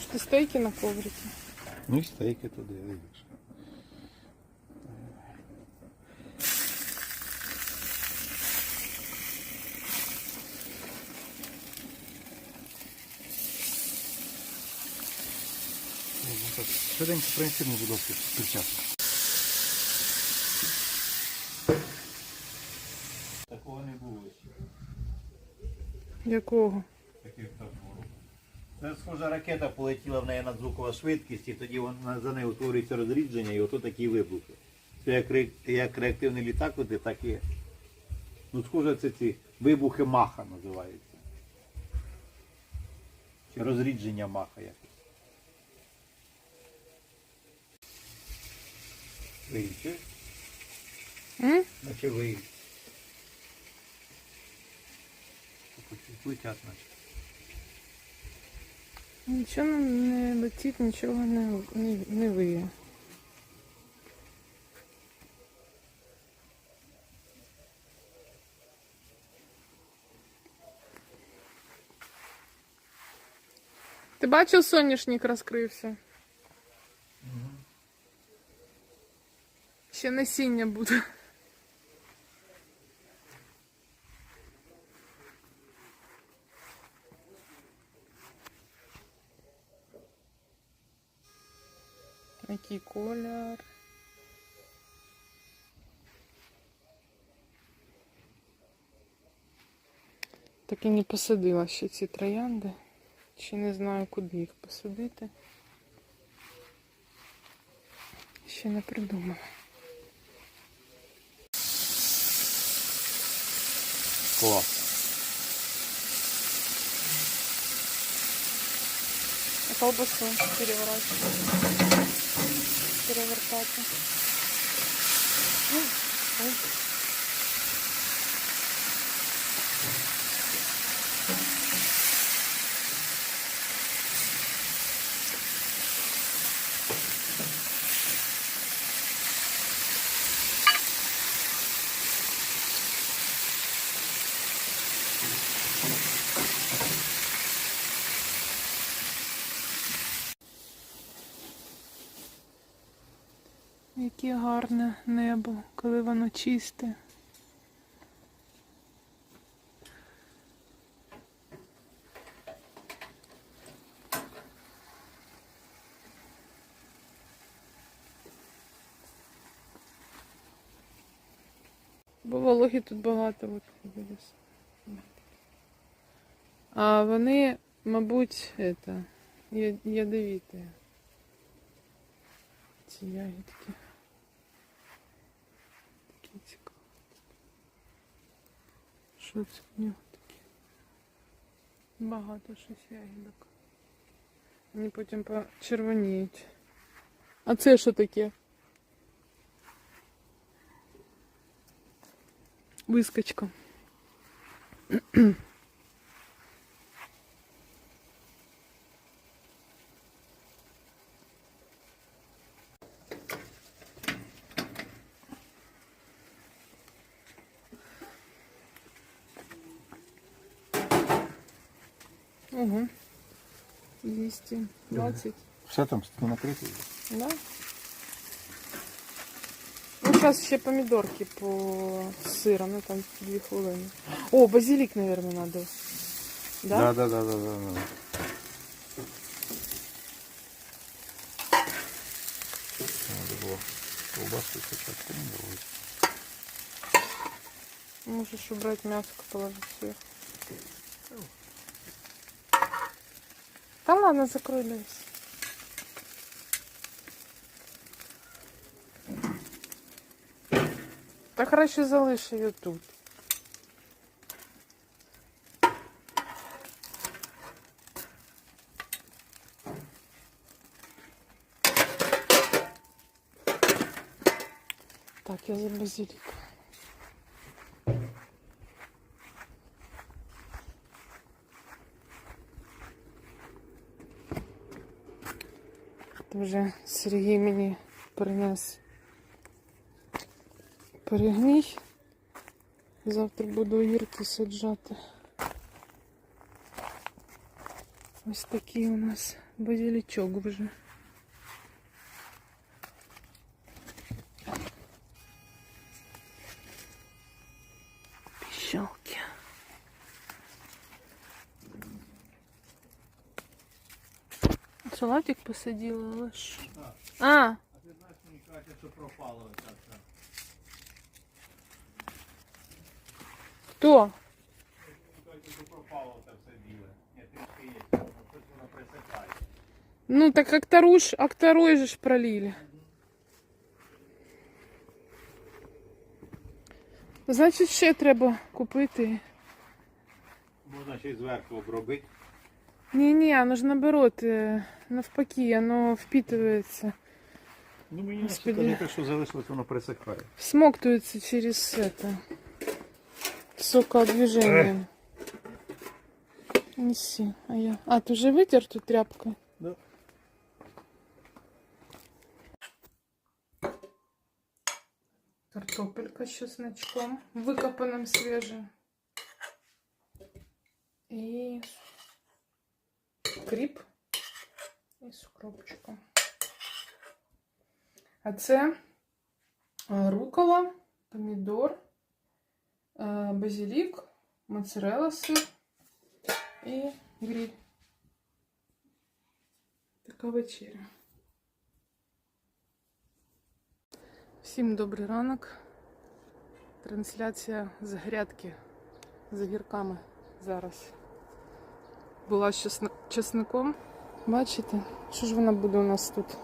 може ти стейки на коврикі? Ну і стейки туди, видиш. Ну, так, Швиденько принеси мені, будь ласка, перчатку. Такого не було. Якого? Таких так було. Це схожа ракета полетіла в неї надзвукова швидкість, і тоді вона, за нею утворюється розрідження, і ото такі вибухи. Це як, ре- як реактивний літак, летить, так і. Ну, схоже, це ці вибухи маха називаються. Чи розрідження маха якось. Вийче? Наче ви. Летять наче. Нічого не летить, нічого не, не, не виє. Ти бачив, соняшник розкрився? Ще насіння буде. Який колір. Так і не посадила ще ці троянди. Ще не знаю, куди їх посадити. Ще не придумала. Клас. Колбасу переворачивать. Перевертати. Ой, ой. Коли чисте. Бо вологи тут багато виліз. А вони, мабуть, это, ядовіті. Ці ягідки. Такі цікаві. Що це в нього таке? Багато щось ягідок. Вони потім почервоніють. А це що таке? Вискочка. 220. Все там накрито. Да? Ну, зараз ще помідорки по сиру, ну там дві хвилини. О, базилік, мабуть, треба. Да? Да, да, да, да, да, да. Надо було колбаску спочатку не було. Можеш убрати м'яско, положити сверху. Та ладно, закрой десь. Та краще залиш її тут. Так, я за базилік. Вже Сергій мені принес перегній. Завтра буду огірки саджати. Ось такий у нас базілічок вже. Салатик посадила, але ж. Так. А, А ти знаєш, мені кажуть, що пропало оця все. хто? Мені кажуть, що пропало це все біле. Ні, трішки є, але щось воно присихає. Ну так как таруш, а второй же ж пролили. Значить, ще треба купити. Можна ще й зверху обробити. Ні-ні, оно ж наоборот, е, навпаки, оно впитывается, Ну мені Господи. не так, що залишилось, воно присихає. всмоктуется через это сокообдвижение. Неси, а я... А, ты уже вытер тут тряпкой? Да. Картопелька с чесночком, выкопанным свежим. И кріп і з укропчиком. А це е, рукола, помідор, е, базилік, моцарелла сир і гриль. Така вечеря. Всім добрий ранок. Трансляція з грядки з огірками зараз. Була з чесн- чесником. Бачите, що ж вона буде у нас тут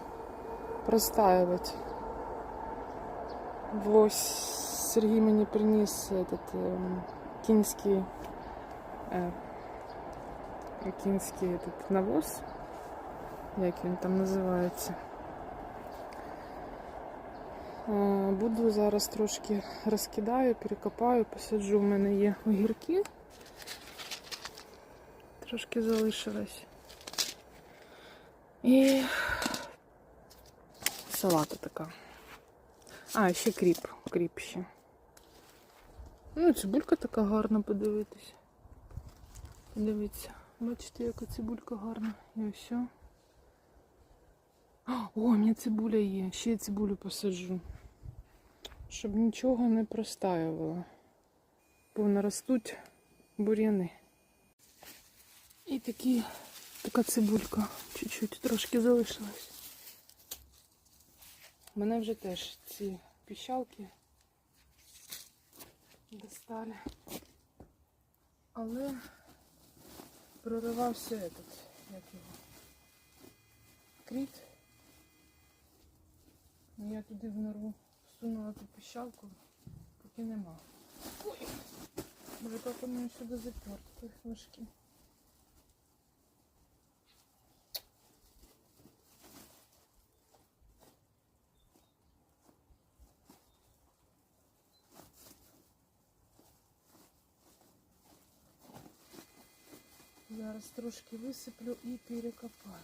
простаювати? Ось Сергій мені приніс этот, ем, кінський, е, кінський этот навоз, як він там називається. Е, Буду зараз трошки розкидаю, перекопаю, посаджу. У мене є огірки. Трошки залишилось. І салата така. А, ще кріп. Кріп ще. Ну, цибулька така гарна, подивитись. Подивіться. Бачите, яка цибулька гарна. І ось. О, у мене цибуля є. Ще я цибулю посаджу. Щоб нічого не простаювало. Бо наростуть бур'яни. І такі, така цибулька. Чуть-чуть трошки залишилась. У мене вже теж ці піщалки достали. Але проривався этот, як його, кріт. Ну, Я туди в нору всунула ту піщалку, поки нема. Ой, боже, як він сюди заперт, той Зараз трошки висиплю і перекопаю.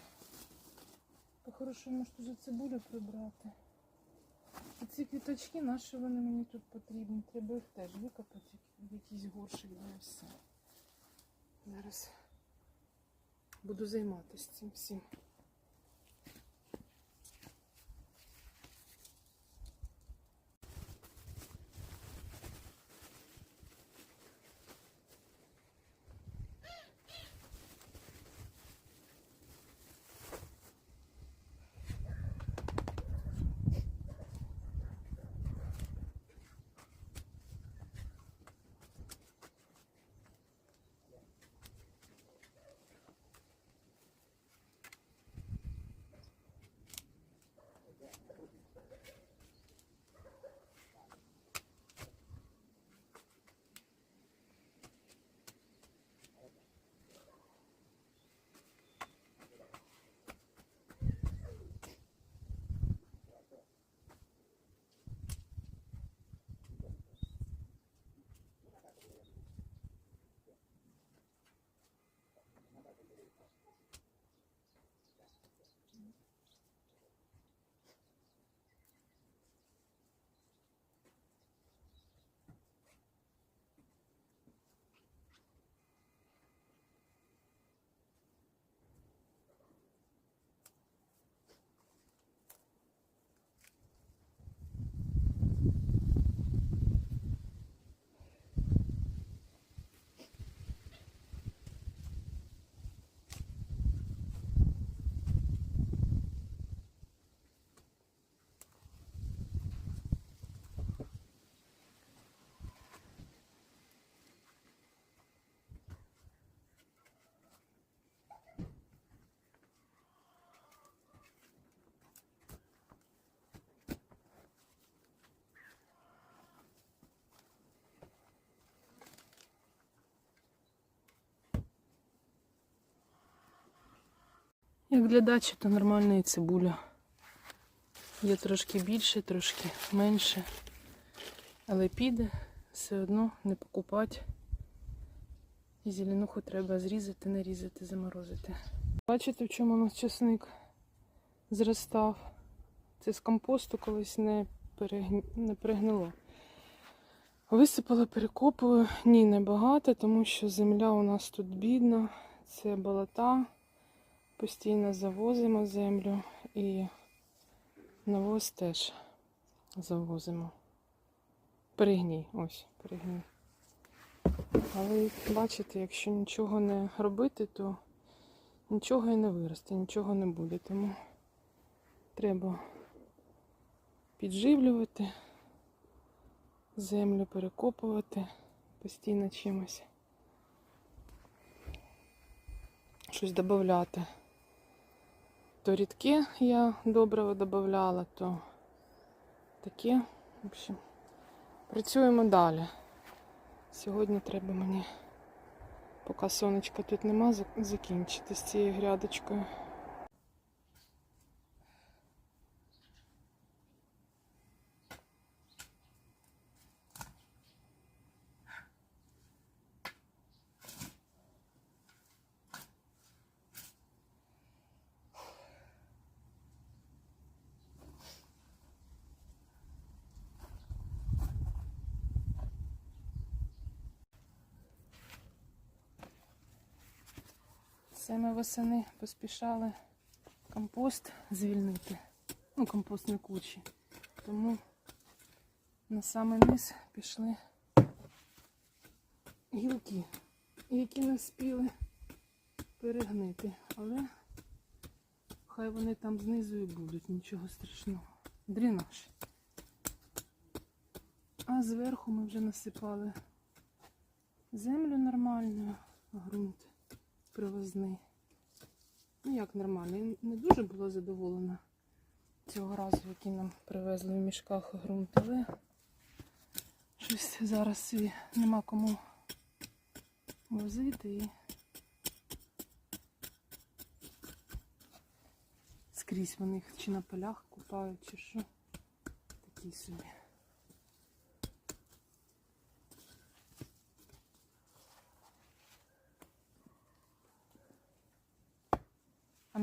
По-хорошому ж тут цибулю прибрати. І ці квіточки наші вони мені тут потрібні. Треба їх теж викопати в якийсь горшик для все. Зараз буду займатися цим всім. Як для дачі, то нормальна і цибуля. Є трошки більше, трошки менше. Але піде все одно не покупати. І зеленуху треба зрізати, нарізати, заморозити. Бачите, в чому у нас чесник зростав? Це з компосту колись не, перегні... не перегнило. Висипала, перекопую. Ні, небагато, тому що земля у нас тут бідна. Це болота. Постійно завозимо землю і навоз теж завозимо. Перегній, ось, перегній. Але бачите, якщо нічого не робити, то нічого і не виросте, нічого не буде. Тому треба підживлювати, землю перекопувати постійно чимось. Щось додати. То рідке я доброго додавала, то таке. В общем, працюємо далі. Сьогодні треба мені, поки сонечка тут нема, закінчити з цією грядочкою. Це ми восени поспішали компост звільнити. Ну, компостні кучі. Тому на самий низ пішли гілки, які не спіли перегнити. Але хай вони там знизу і будуть, нічого страшного. Дрінаж. А зверху ми вже насипали землю нормальну, ґрунт привозний. Ну як нормально. Я не дуже була задоволена цього разу, який нам привезли в мішках ґрунт, але щось зараз свій нема кому возити і скрізь вони чи на полях купають, чи що. Такі собі.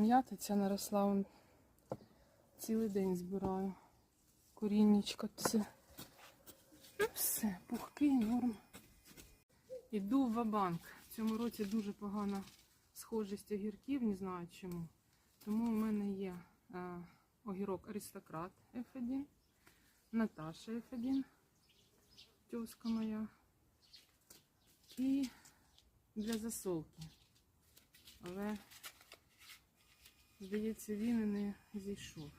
М'ята ця наросла он цілий день збираю. Коріннячко це. Все, пухкий, норм. Іду в банк В цьому році дуже погана схожість огірків, не знаю чому. Тому у мене є е, огірок Аристократ F1, Наташа F1, тьоска моя. І для засолки. Але Здається, він і не зійшов.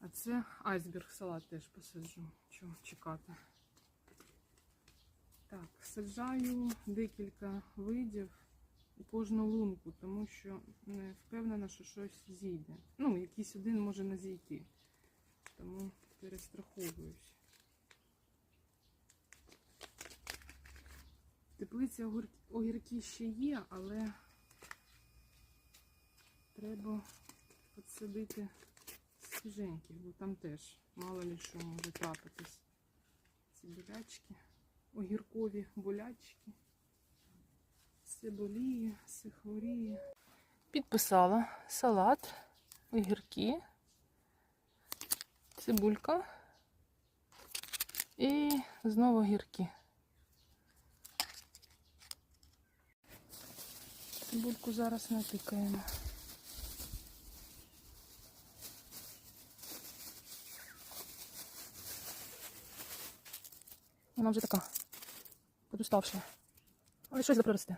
А це айсберг салат теж посаджу. Чого чекати. Так, саджаю декілька видів у кожну лунку, тому що не впевнена, що щось зійде. Ну, якийсь один може не зійти. Тому перестраховуюсь. В теплиці огірки ще є, але треба підсадити свіженьких, бо там теж мало ли що може трапитись. Ці болячки, огіркові болячки. Все боліє, все хворіє. Підписала салат, огірки, цибулька і знову огірки. Цибульку зараз натикаємо. Вона вже така подуставша. Але щось проросте.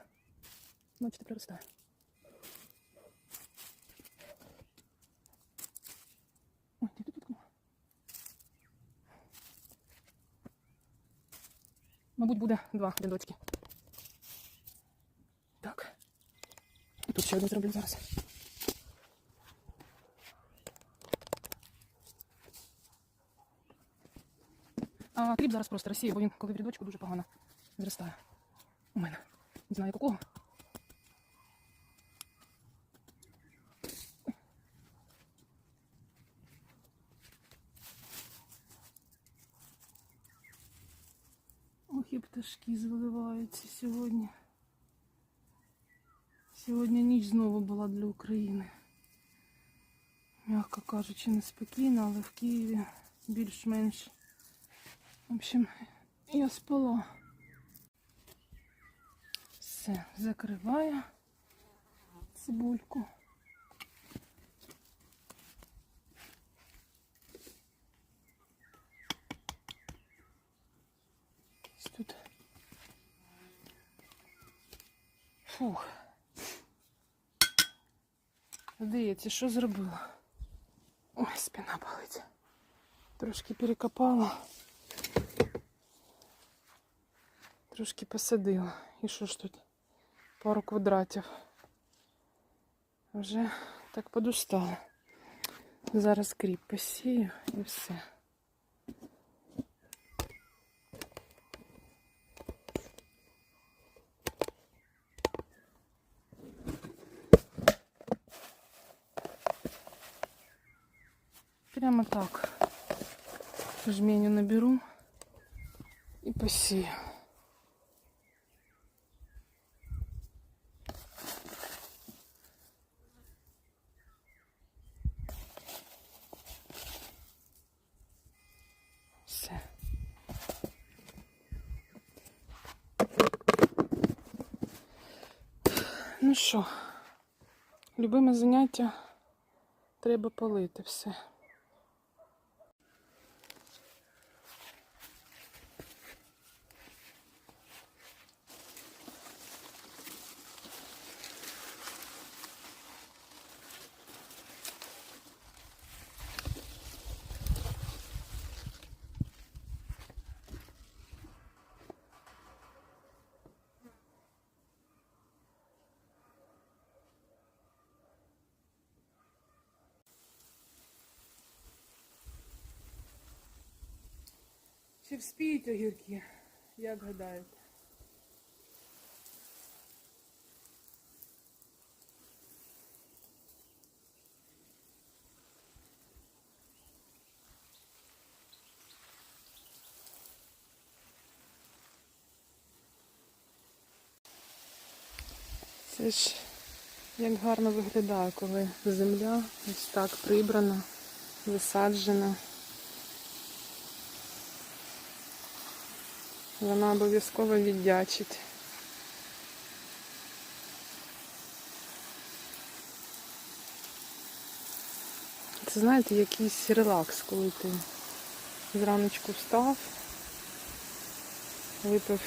Бачите, проростає. Ой, ти тут. Мабуть, буде два рядочки. Так. І тут ще один зроблю зараз. Хліб зараз просто Росія, бо він коли в рядочку дуже погано зростає. У мене. Не знаю якого. Ох, і пташки зваливаються сьогодні. Сьогодні ніч знову була для України. Мягко кажучи, неспокійна, але в Києві більш-менш. В общем, я спала. Все, закриваю цибульку. Тут. Фух. Здається, що зробила? Ой, спина болить. Трошки перекопала. Трошки посадила. І що ж тут? Пару квадратів. Вже так подустала. Зараз кріп посію і все. Прямо так. Жменю наберу и посею. Що, любиме заняття треба полити все. Чи вспіють огірки? Як гадаєте? Це ж як гарно виглядає, коли земля ось так прибрана, висаджена. Вона обов'язково віддячить. Це знаєте, якийсь релакс, коли ти зраночку встав, випив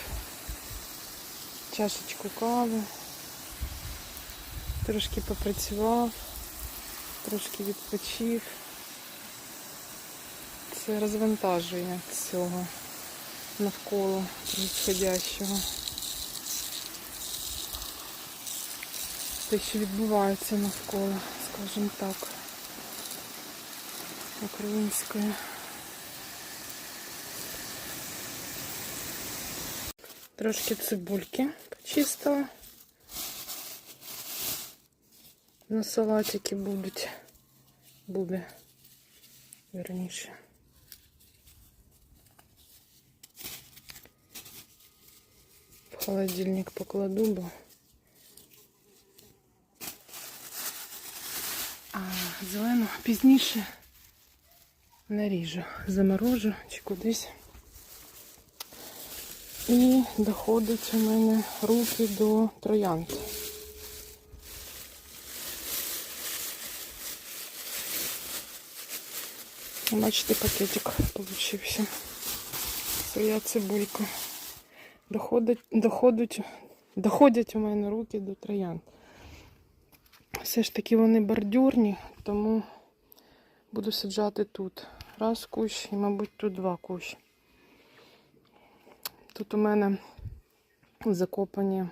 чашечку кави, трошки попрацював, трошки відпочив. Це розвантажує цього навколо происходящого. Те, що відбувається навколо, скажімо так, українською. Трошки цибульки почистила. На салатики будуть. Буде верніше. Холодильник покладу, бо. А зелену пізніше наріжу, заморожу чи кудись. І доходить у мене руки до троянд. Бачите, пакетик получився. Своя цибулька. Доходить, доходить, доходять у мене руки до троянд. Все ж таки вони бордюрні, тому буду саджати тут. Раз кущ і, мабуть, тут два кущ. Тут у мене закопані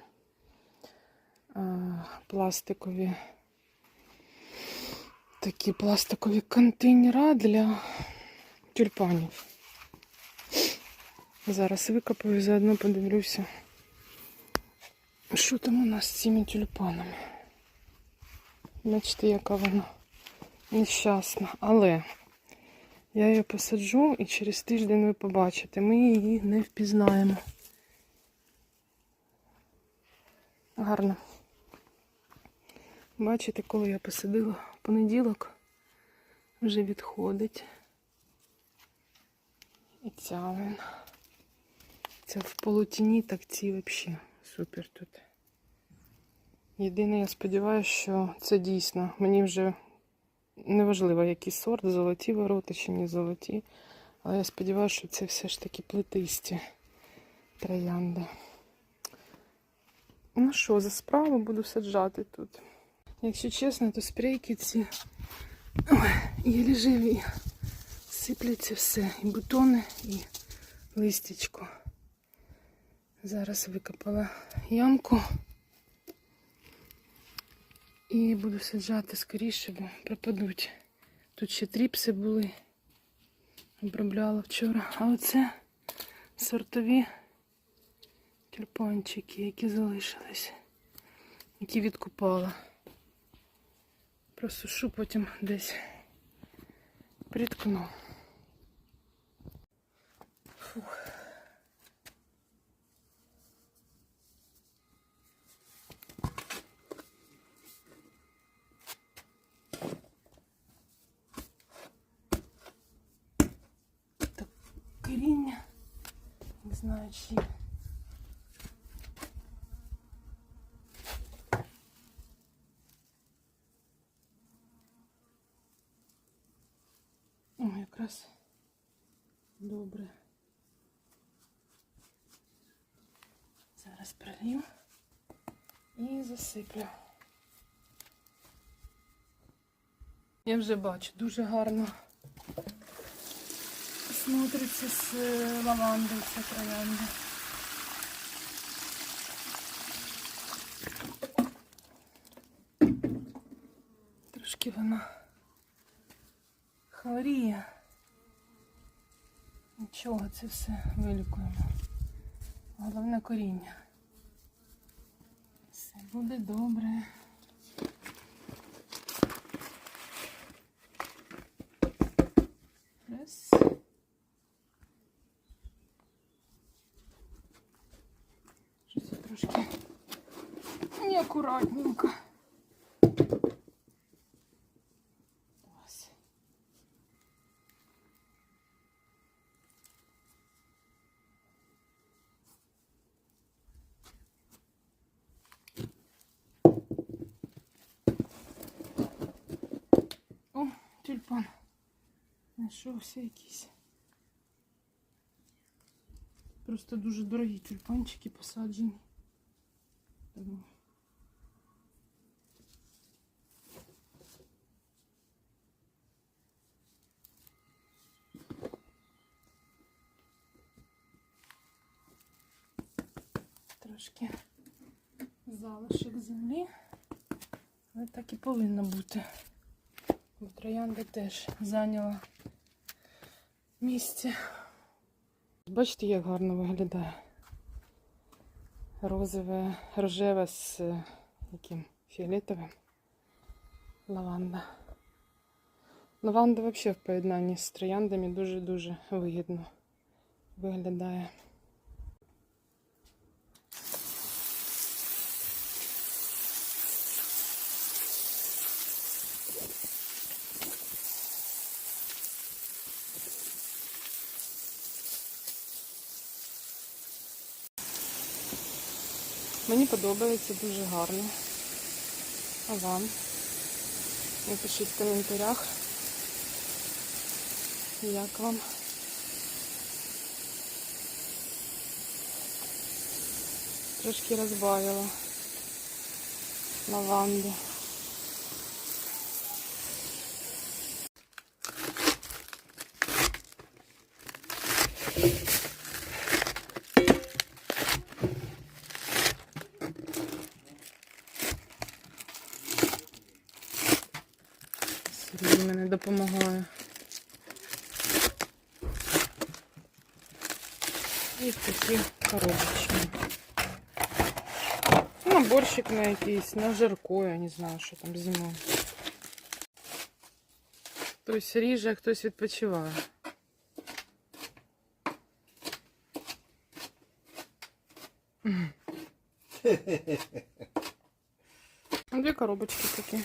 а, пластикові такі пластикові контейнера для тюльпанів. Зараз викопаю заодно подивлюся, що там у нас з цими тюльпанами. Бачите, яка вона нещасна. Але я її посаджу і через тиждень ви побачите, ми її не впізнаємо. Гарно. Бачите, коли я посадила понеділок, вже відходить. І ця він. Ця в полутіні, так ці взагалі супер тут. Єдине, я сподіваюся, що це дійсно. Мені вже неважливо, який сорт, золоті ворота чи не золоті. Але я сподіваюся, що це все ж таки плетисті троянди. Ну що, за справу буду саджати тут. Якщо чесно, то спрейки ці ой, єлі. Сипляться все. І бутони, і листячко. Зараз викопала ямку. І буду саджати скоріше, бо пропадуть. Тут ще тріпси були. Обробляла вчора. А оце сортові тюльпанчики, які залишились, які відкупала. Просушу, потім десь приткну. Фух. Так, коріння. Не знаю, чи О, якраз добре. Зараз пролью і засиплю. Я вже бачу, дуже гарно смотриться з е, лавандою ця троянда. Трошки вона хворіє. Нічого, це все вилікуємо. Головне коріння. Все буде добре. Неаккуратненько. Ось. О, тюльпан. Знайшовся якийсь. Просто дуже дорогі тюльпанчики посаджені. Трошки залишок землі. Але так і повинно бути. Троянда теж зайняла місце. Бачите, як гарно виглядає. Розове, рожеве з е, яким фіолетовим. Лаванда. Лаванда взагалі в поєднанні з трояндами дуже-дуже вигідно виглядає. Мені подобається дуже гарно. А вам? Напишіть в коментарях, як вам. Трошки розбавила лаванду. Сергій мене допомагає. І такі коробочки. Наборщик на якийсь, на жарко, я не знаю, що там зимою. Хтось ріже, а хтось відпочиває. Дві коробочки такі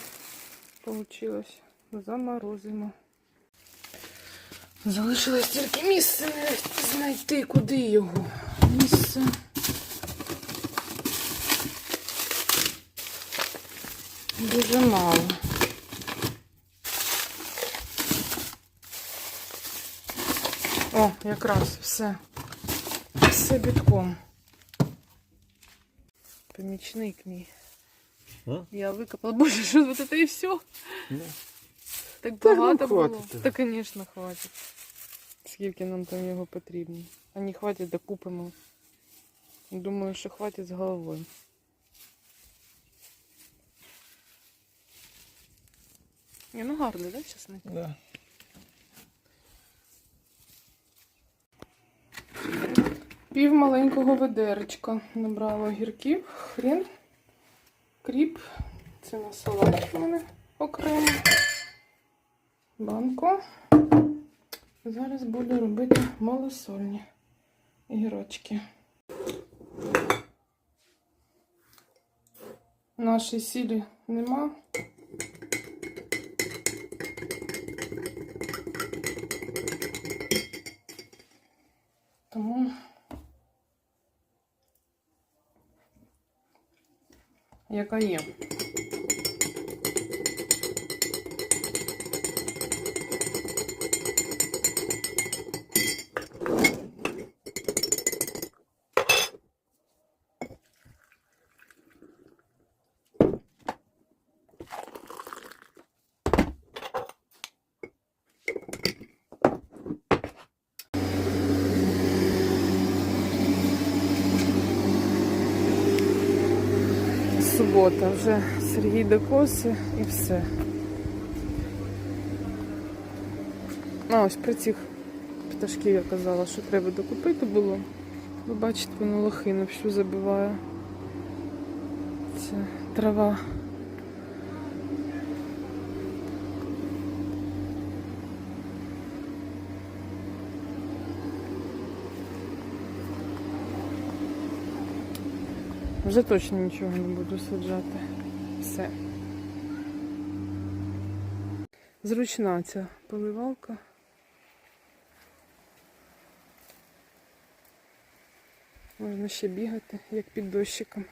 получилось. Заморозимо. Залишилось тільки місце знайти, куди його. Місце. Дуже мало. О, якраз все. Все бітком. Помічник мій. А? Я викопала. Боже, що вот это і все? Ну. Так Та багато було. хватить. Та, звісно, хватить. Скільки нам там його потрібно. А не хватить, докупимо. Думаю, що хватить з головою. Ні, ну гарний, да, чесник? Да. Пів маленького ведеречка набрала огірків, хрін, кріп. Це на салат у мене окремо. Банку. Зараз буду робити малосольні огірочки. Нашої сілі нема. Тому яка є. Субота, вже Сергій докоси і все. А ось про цих пташків я казала, що треба докупити було. Ви бачите, воно лохину всю забиває. Ця трава. Вже точно нічого не буду саджати. Все. Зручна ця поливалка. Можна ще бігати, як під дощиком.